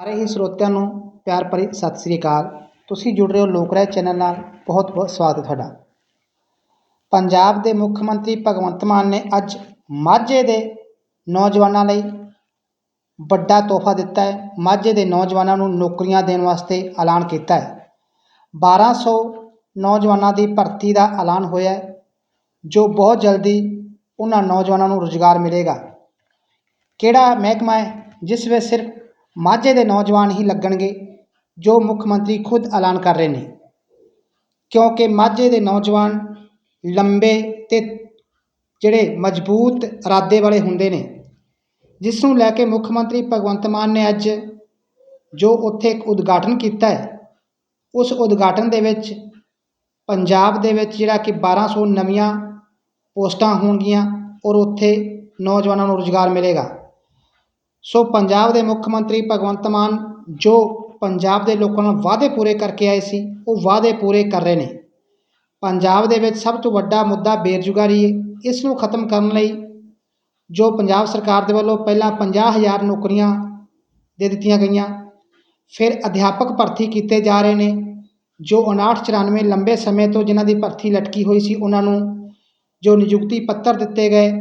ਸਾਰੇ ਹੀ ਸਰੋਤਿਆਂ ਨੂੰ ਪਿਆਰ ਭਰੀ ਸਤਿ ਸ੍ਰੀ ਅਕਾਲ। ਤੁਸੀਂ ਜੁੜ ਰਹੇ ਹੋ ਲੋਕ ਰਾਏ ਚੈਨਲ ਨਾਲ। ਬਹੁਤ ਬਹੁਤ ਸਵਾਗਤ ਹੈ ਤੁਹਾਡਾ। ਪੰਜਾਬ ਦੇ ਮੁੱਖ ਮੰਤਰੀ ਭਗਵੰਤ ਮਾਨ ਨੇ ਅੱਜ ਮਾਝੇ ਦੇ ਨੌਜਵਾਨਾਂ ਲਈ ਵੱਡਾ ਤੋਹਫਾ ਦਿੱਤਾ ਹੈ। ਮਾਝੇ ਦੇ ਨੌਜਵਾਨਾਂ ਨੂੰ ਨੌਕਰੀਆਂ ਦੇਣ ਵਾਸਤੇ ਐਲਾਨ ਕੀਤਾ ਹੈ। 1200 ਨੌਜਵਾਨਾਂ ਦੀ ਭਰਤੀ ਦਾ ਐਲਾਨ ਹੋਇਆ ਹੈ, ਜੋ ਬਹੁਤ ਜਲਦੀ ਉਹਨਾਂ ਨੌਜਵਾਨਾਂ ਨੂੰ ਰੁਜ਼ਗਾਰ ਮਿਲੇਗਾ। ਕਿਹੜਾ ਮਹਿਕਮਾ ਹੈ, ਜਿਸ ਵਿੱਚ ਸਿਰਫ ਮਾਝੇ ਦੇ ਨੌਜਵਾਨ ਹੀ ਲੱਗਣਗੇ, ਜੋ ਮੁੱਖ ਮੰਤਰੀ ਖੁਦ ਐਲਾਨ ਕਰ ਰਹੇ ਨੇ। ਕਿਉਂਕਿ ਮਾਝੇ ਦੇ ਨੌਜਵਾਨ ਲੰਬੇ ਅਤੇ ਜਿਹੜੇ ਮਜ਼ਬੂਤ ਇਰਾਦੇ ਵਾਲੇ ਹੁੰਦੇ ਨੇ ਜਿਸ ਨੂੰ ਲੈ ਕੇ ਮੁੱਖ ਮੰਤਰੀ ਭਗਵੰਤ ਮਾਨ ਨੇ ਅੱਜ ਜੋ ਉੱਥੇ ਇੱਕ ਉਦਘਾਟਨ ਕੀਤਾ ਹੈ, ਉਸ ਉਦਘਾਟਨ ਦੇ ਵਿੱਚ ਪੰਜਾਬ ਦੇ ਵਿੱਚ ਜਿਹੜਾ ਕਿ 1200 ਨਵੀਆਂ ਪੋਸਟਾਂ ਹੋਣਗੀਆਂ ਔਰ ਉੱਥੇ ਨੌਜਵਾਨਾਂ ਨੂੰ ਰੁਜ਼ਗਾਰ ਮਿਲੇਗਾ। ਸੋ ਪੰਜਾਬ ਦੇ ਮੁੱਖ ਮੰਤਰੀ ਭਗਵੰਤ ਮਾਨ ਜੋ ਪੰਜਾਬ ਦੇ ਲੋਕਾਂ ਨਾਲ ਵਾਅਦੇ ਪੂਰੇ ਕਰਕੇ ਆਏ ਸੀ, ਉਹ ਵਾਅਦੇ ਪੂਰੇ ਕਰ ਰਹੇ ਨੇ। ਪੰਜਾਬ ਦੇ ਵਿੱਚ ਸਭ ਤੋਂ ਵੱਡਾ ਮੁੱਦਾ ਬੇਰੁਜ਼ਗਾਰੀ ਹੈ। ਇਸ ਨੂੰ ਖਤਮ ਕਰਨ ਲਈ ਜੋ ਪੰਜਾਬ ਸਰਕਾਰ ਦੇ ਵੱਲੋਂ ਪਹਿਲਾਂ 50000 ਨੌਕਰੀਆਂ ਦੇ ਦਿੱਤੀਆਂ ਗਈਆਂ, ਫਿਰ ਅਧਿਆਪਕ ਭਰਤੀ ਕੀਤੇ ਜਾ ਰਹੇ ਨੇ, ਜੋ 59 94 ਲੰਬੇ ਸਮੇਂ ਤੋਂ ਜਿਨ੍ਹਾਂ ਦੀ ਭਰਤੀ ਲਟਕੀ ਹੋਈ ਸੀ, ਉਹਨਾਂ ਨੂੰ ਜੋ ਨਿਯੁਕਤੀ ਪੱਤਰ ਦਿੱਤੇ ਗਏ,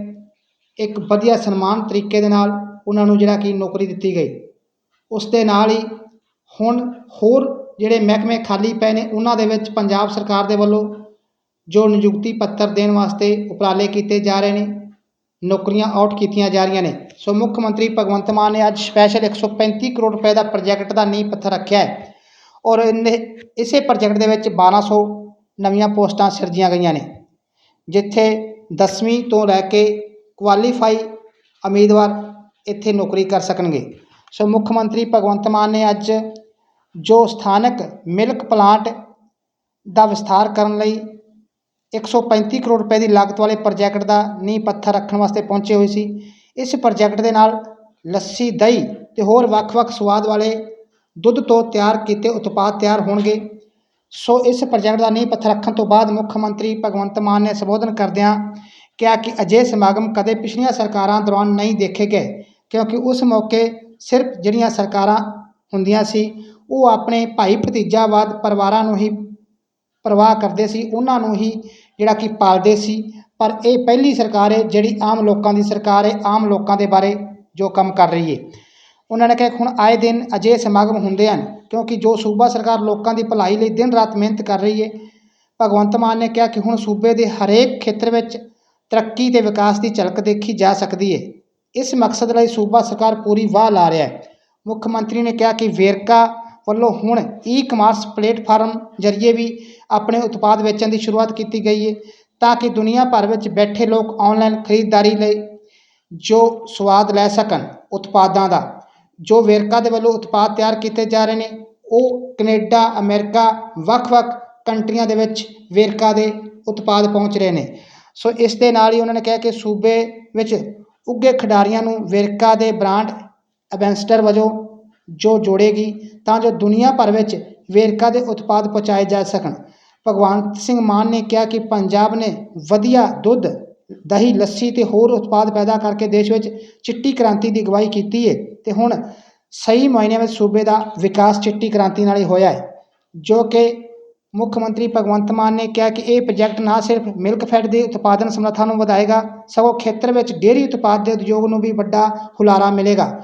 ਇੱਕ ਵਧੀਆ ਸਨਮਾਨ ਤਰੀਕੇ ਦੇ ਨਾਲ ਉਹਨਾਂ ਨੂੰ ਜਿਹੜਾ ਕਿ ਨੌਕਰੀ ਦਿੱਤੀ ਗਈ। ਉਸ ਦੇ ਨਾਲ ਹੀ ਹੁਣ ਹੋਰ ਜਿਹੜੇ ਮਹਿਕਮੇ ਖਾਲੀ ਪਏ ਨੇ, ਉਹਨਾਂ ਦੇ ਵਿੱਚ ਪੰਜਾਬ ਸਰਕਾਰ ਦੇ ਵੱਲੋਂ ਜੋ ਨਿਯੁਕਤੀ ਪੱਤਰ ਦੇਣ ਵਾਸਤੇ ਉਪਰਾਲੇ ਕੀਤੇ ਜਾ ਰਹੇ ਨੇ, ਨੌਕਰੀਆਂ ਆਊਟ ਕੀਤੀਆਂ ਜਾ ਰਹੀਆਂ ਨੇ। ਸੋ ਮੁੱਖ ਮੰਤਰੀ ਭਗਵੰਤ ਮਾਨ ਨੇ ਅੱਜ ਸਪੈਸ਼ਲ 135 ਕਰੋੜ ਰੁਪਏ ਦਾ ਪ੍ਰੋਜੈਕਟ ਦਾ ਨੀਂਹ ਪੱਥਰ ਰੱਖਿਆ ਹੈ ਔਰ ਇਹਨੇ, ਇਸੇ ਪ੍ਰੋਜੈਕਟ ਦੇ ਵਿੱਚ 1200 ਨਵੀਆਂ ਪੋਸਟਾਂ ਸਿਰਜੀਆਂ ਗਈਆਂ ਨੇ, ਜਿੱਥੇ 10ਵੀਂ ਤੋਂ ਲੈ ਕੇ ਕੁਆਲੀਫਾਈ ਉਮੀਦਵਾਰ ਇੱਥੇ ਨੌਕਰੀ ਕਰ ਸਕਣਗੇ। ਸੋ ਮੁੱਖ ਮੰਤਰੀ ਭਗਵੰਤ ਮਾਨ ਨੇ ਅੱਜ ਜੋ ਸਥਾਨਕ ਮਿਲਕ ਪਲਾਂਟ ਦਾ ਵਿਸਥਾਰ ਕਰਨ ਲਈ 135 ਕਰੋੜ ਰੁਪਏ ਦੀ ਲਾਗਤ ਵਾਲੇ ਪ੍ਰੋਜੈਕਟ ਦਾ ਨੀਂਹ ਪੱਥਰ ਰੱਖਣ ਵਾਸਤੇ ਪਹੁੰਚੇ ਹੋਏ ਸੀ। ਇਸ ਪ੍ਰੋਜੈਕਟ ਦੇ ਨਾਲ ਲੱਸੀ, ਦਹੀਂ ਤੇ ਹੋਰ ਵੱਖ-ਵੱਖ ਸਵਾਦ ਵਾਲੇ ਦੁੱਧ ਤੋਂ ਤਿਆਰ ਕੀਤੇ ਉਤਪਾਦ ਤਿਆਰ ਹੋਣਗੇ। ਸੋ ਇਸ ਪ੍ਰੋਜੈਕਟ ਦਾ ਨੀਂਹ ਪੱਥਰ ਰੱਖਣ ਤੋਂ ਬਾਅਦ ਮੁੱਖ ਮੰਤਰੀ ਭਗਵੰਤ ਮਾਨ ਨੇ ਸੰਬੋਧਨ ਕਰਦਿਆਂ ਕਿਹਾ ਕਿ ਅਜਿਹੇ ਸਮਾਗਮ ਕਦੇ ਪਿਛਲੀਆਂ ਸਰਕਾਰਾਂ ਦੌਰਾਨ ਨਹੀਂ ਦੇਖੇ ਗਏ। ਕਿਉਂਕਿ ਉਸ ਮੌਕੇ ਸਿਰਫ ਜਿਹੜੀਆਂ ਸਰਕਾਰਾਂ ਹੁੰਦੀਆਂ ਸੀ, ਉਹ ਆਪਣੇ ਭਾਈ ਭਤੀਜਾਵਾਦ ਪਰਿਵਾਰਾਂ ਨੂੰ ਹੀ ਪਰਵਾਹ ਕਰਦੇ ਸੀ, ਉਹਨਾਂ ਨੂੰ ਹੀ ਜਿਹੜਾ ਕਿ ਪਾਲਦੇ ਸੀ। ਪਰ ਇਹ ਪਹਿਲੀ ਸਰਕਾਰ ਹੈ, ਜਿਹੜੀ ਆਮ ਲੋਕਾਂ ਦੀ ਸਰਕਾਰ ਹੈ, ਆਮ ਲੋਕਾਂ ਦੇ ਬਾਰੇ ਜੋ ਕੰਮ ਕਰ ਰਹੀ ਹੈ। ਉਹਨਾਂ ਨੇ ਕਿਹਾ ਹੁਣ ਆਏ ਦਿਨ ਅਜਿਹੇ ਸਮਾਗਮ ਹੁੰਦੇ ਹਨ, ਕਿਉਂਕਿ ਜੋ ਸੂਬਾ ਸਰਕਾਰ ਲੋਕਾਂ ਦੀ ਭਲਾਈ ਲਈ ਦਿਨ ਰਾਤ ਮਿਹਨਤ ਕਰ ਰਹੀ ਹੈ, ਭਗਵੰਤ ਮਾਨ ਨੇ ਕਿਹਾ ਕਿ ਹੁਣ ਸੂਬੇ ਦੇ ਹਰੇਕ ਖੇਤਰ ਵਿੱਚ ਤਰੱਕੀ ਤੇ ਵਿਕਾਸ ਦੀ ਝਲਕ ਦੇਖੀ ਜਾ ਸਕਦੀ ਹੈ। ਇਸ ਮਕਸਦ ਲਈ ਸੂਬਾ ਸਰਕਾਰ ਪੂਰੀ ਵਾਹ ਲਾ ਰਿਹਾ ਹੈ। ਮੁੱਖ ਮੰਤਰੀ ਨੇ ਕਿਹਾ ਕਿ ਵੇਰਕਾ ਵੱਲੋਂ ਹੁਣ ਈ-ਕਮਰਸ ਪਲੇਟਫਾਰਮ ਜਰੀਏ ਵੀ ਆਪਣੇ ਉਤਪਾਦ ਵੇਚਣ ਦੀ ਸ਼ੁਰੂਆਤ ਕੀਤੀ ਗਈ ਹੈ ਤਾਂ ਕਿ ਦੁਨੀਆ ਭਰ ਵਿੱਚ ਬੈਠੇ ਲੋਕ ਆਨਲਾਈਨ ਖਰੀਦਦਾਰੀ ਲਈ ਜੋ ਸਵਾਦ ਲੈ ਸਕਣ ਉਤਪਾਦਾਂ ਦਾ, ਜੋ ਵੇਰਕਾ ਦੇ ਵੱਲੋਂ ਉਤਪਾਦ ਤਿਆਰ ਕੀਤੇ ਜਾ ਰਹੇ ਨੇ, ਉਹ ਕੈਨੇਡਾ, ਅਮਰੀਕਾ, ਵੱਖ-ਵੱਖ ਕੰਟਰੀਆਂ ਦੇ ਵਿੱਚ ਵੇਰਕਾ ਦੇ ਉਤਪਾਦ ਪਹੁੰਚ ਰਹੇ ਨੇ। ਸੋ ਇਸ ਦੇ ਨਾਲ ਹੀ ਉਹਨਾਂ ਨੇ ਕਿਹਾ ਕਿ ਸੂਬੇ ਵਿੱਚ ਉੱਘੇ ਖਿਡਾਰੀਆਂ ਨੂੰ ਵੇਰਕਾ ਦੇ ਬ੍ਰਾਂਡ ਐਂਬੈਸਡਰ ਵਜੋਂ ਜੋ ਜੋੜੇਗੀ, ਤਾਂ ਜੋ ਦੁਨੀਆ ਭਰ ਵਿੱਚ ਵੇਰਕਾ ਦੇ ਉਤਪਾਦ ਪਹੁੰਚਾਏ ਜਾ ਸਕਣ। ਭਗਵੰਤ ਸਿੰਘ ਮਾਨ ਨੇ ਕਿਹਾ ਕਿ ਪੰਜਾਬ ਨੇ ਵਧੀਆ ਦੁੱਧ, ਦਹੀਂ, ਲੱਸੀ ਤੇ ਹੋਰ ਉਤਪਾਦ ਪੈਦਾ ਕਰਕੇ ਦੇਸ਼ ਵਿੱਚ ਚਿੱਟੀ ਕ੍ਰਾਂਤੀ ਦੀ ਅਗਵਾਈ ਕੀਤੀ ਹੈ ਤੇ ਹੁਣ ਸਹੀ ਮਾਇਨਿਆਂ ਵਿੱਚ ਸੂਬੇ ਦਾ ਵਿਕਾਸ ਚਿੱਟੀ ਕ੍ਰਾਂਤੀ ਨਾਲ ਹੀ ਹੋਇਆ ਹੈ ਜੋ ਕਿ ਮੁੱਖ ਮੰਤਰੀ ਭਗਵੰਤ ਮਾਨ ਨੇ ਕਿਹਾ ਕਿ ਇਹ ਪ੍ਰੋਜੈਕਟ ਨਾ ਸਿਰਫ ਮਿਲਕ ਫੈਟ ਦੀ ਉਤਪਾਦਨ ਸਮਰੱਥਾ ਨੂੰ ਵਧਾਏਗਾ, ਸਗੋਂ ਖੇਤਰ ਵਿੱਚ ਡੇਅਰੀ ਉਤਪਾਦ ਦੇ ਉਦਯੋਗ ਨੂੰ ਵੀ ਵੱਡਾ ਹੁਲਾਰਾ ਮਿਲੇਗਾ।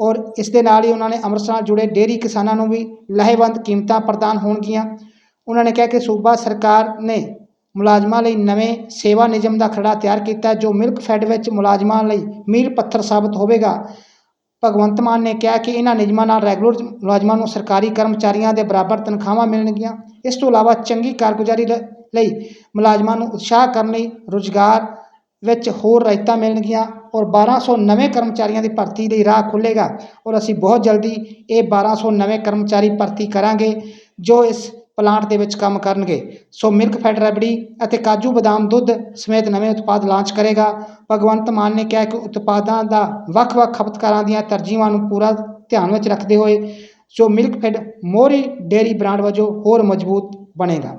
ਔਰ ਇਸ ਦੇ ਨਾਲ ਹੀ ਉਹਨਾਂ ਨੇ ਅੰਮ੍ਰਿਤਸਰ ਨਾਲ ਜੁੜੇ ਡੇਅਰੀ ਕਿਸਾਨਾਂ ਨੂੰ ਵੀ ਲਾਹੇਵੰਦ ਕੀਮਤਾਂ ਪ੍ਰਦਾਨ ਹੋਣਗੀਆਂ। ਉਹਨਾਂ ਨੇ ਕਿਹਾ ਕਿ ਸੂਬਾ ਸਰਕਾਰ ਨੇ ਮੁਲਾਜ਼ਮਾਂ ਲਈ ਨਵੇਂ ਸੇਵਾ ਨਿਯਮ ਦਾ ਖਰੜਾ ਤਿਆਰ ਕੀਤਾ ਜੋ ਮਿਲਕ ਫੈਡ ਵਿੱਚ ਮੁਲਾਜ਼ਮਾਂ ਲਈ ਮੀਲ ਪੱਥਰ ਸਾਬਤ ਹੋਵੇਗਾ। ਭਗਵੰਤ ਮਾਨ ਨੇ ਕਿਹਾ ਕਿ ਇਹਨਾਂ ਨਿਯਮਾਂ ਨਾਲ ਰੈਗੂਲਰ ਮੁਲਾਜ਼ਮਾਂ ਨੂੰ ਸਰਕਾਰੀ ਕਰਮਚਾਰੀਆਂ ਦੇ ਬਰਾਬਰ ਤਨਖਾਹਾਂ ਮਿਲਣਗੀਆਂ। ਇਸ ਤੋਂ ਇਲਾਵਾ ਚੰਗੀ ਕਾਰਗੁਜ਼ਾਰੀ ਲਈ ਮੁਲਾਜ਼ਮਾਂ ਨੂੰ ਉਤਸ਼ਾਹ ਕਰਨ ਲਈ ਰੁਜ਼ਗਾਰ ਵਿੱਚ ਹੋਰ ਰਾਇਤਾਂ ਮਿਲਣਗੀਆਂ ਔਰ 1200 ਨਵੇਂ ਕਰਮਚਾਰੀਆਂ ਦੀ ਭਰਤੀ ਲਈ ਰਾਹ ਖੁੱਲ੍ਹੇਗਾ। ਔਰ ਅਸੀਂ ਬਹੁਤ ਜਲਦੀ ਇਹ 1200 ਨਵੇਂ ਕਰਮਚਾਰੀ ਭਰਤੀ ਕਰਾਂਗੇ, ਜੋ ਇਸ ਪਲਾਂਟ ਦੇ ਵਿੱਚ ਕੰਮ ਕਰਨਗੇ। ਸੋ ਮਿਲਕ ਫੈਟ ਰਬੜੀ ਅਤੇ ਕਾਜੂ ਬਦਾਮ ਦੁੱਧ ਸਮੇਤ ਨਵੇਂ ਉਤਪਾਦ ਲਾਂਚ ਕਰੇਗਾ। ਭਗਵੰਤ ਮਾਨ ਨੇ ਕਿਹਾ ਕਿ ਉਤਪਾਦਾਂ ਦਾ ਵੱਖ-ਵੱਖ ਖਪਤਕਾਰਾਂ ਦੀਆਂ ਤਰਜੀਹਾਂ ਨੂੰ ਪੂਰਾ ਧਿਆਨ ਵਿੱਚ ਰੱਖਦੇ ਹੋਏ ਜੋ ਮਿਲਕ ਫੈਡ ਮੋਰੀ ਡੇਅਰੀ ਬ੍ਰਾਂਡ ਵਜੋਂ ਹੋਰ ਮਜ਼ਬੂਤ ਬਣੇਗਾ।